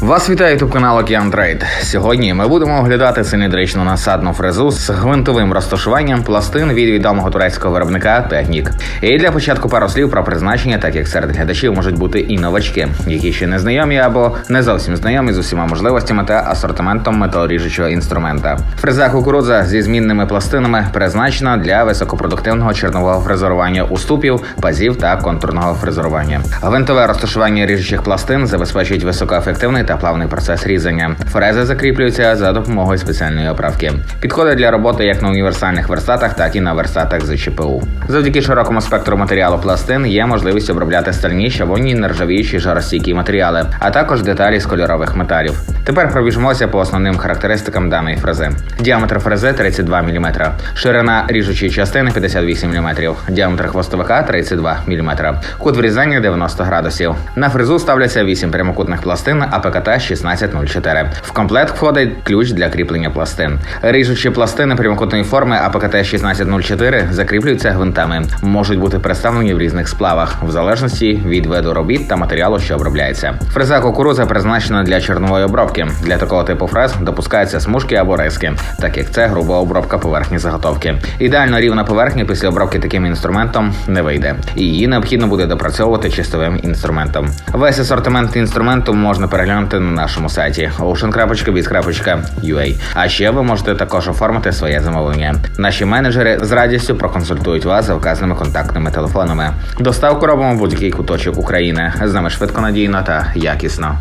Вас вітає ютуб канал Океан Трейд. Сьогодні ми будемо оглядати циліндричну насадну фрезу з гвинтовим розташуванням пластин від відомого турецького виробника Технік. І для початку пару слів про призначення, так як серед глядачів можуть бути і новачки, які ще не знайомі або не зовсім знайомі з усіма можливостями та асортиментом металоріжучого інструмента. Фреза кукурудза зі змінними пластинами призначена для високопродуктивного чернового фрезерування уступів, пазів та контурного фрезерування. Гвинтове розташування ріжучих пластин забезпечують високоефективний та плавний процес різання. Фрези закріплюються за допомогою спеціальної оправки. Підходить для роботи як на універсальних верстатах, так і на верстатах з ЧПУ. Завдяки широкому спектру матеріалу пластин є можливість обробляти стальні, щавонні, нержавіючі, жаростійкі матеріали, а також деталі з кольорових металів. Тепер пробіжимося по основним характеристикам даної фрези. Діаметр фрези 32 мм, ширина ріжучої частини 58 мм, діаметр хвостовика 32 мм, кут врізання 90 градусів. На фрезу ставляться 8 прямокутних пластин АПКТ 1604. В комплект входить ключ для кріплення пластин. Ріжучі пластини прямокутної форми АПКТ 1604 закріплюються гвинтами, можуть бути представлені в різних сплавах, в залежності від виду робіт та матеріалу, що обробляється. Фреза кукурудза призначена для чорнової обробки. Для такого типу фрез допускаються смужки або риски, так як це груба обробка поверхні заготовки. Ідеально рівна поверхня після обробки таким інструментом не вийде, її необхідно буде допрацьовувати чистовим інструментом. Весь асортимент інструменту можна переглянути на нашому сайті ocean.biz.ua. А ще ви можете також оформити своє замовлення. Наші менеджери з радістю проконсультують вас за вказаними контактними телефонами. Доставку робимо в будь-який куточок України. З нами швидко надійно та якісно.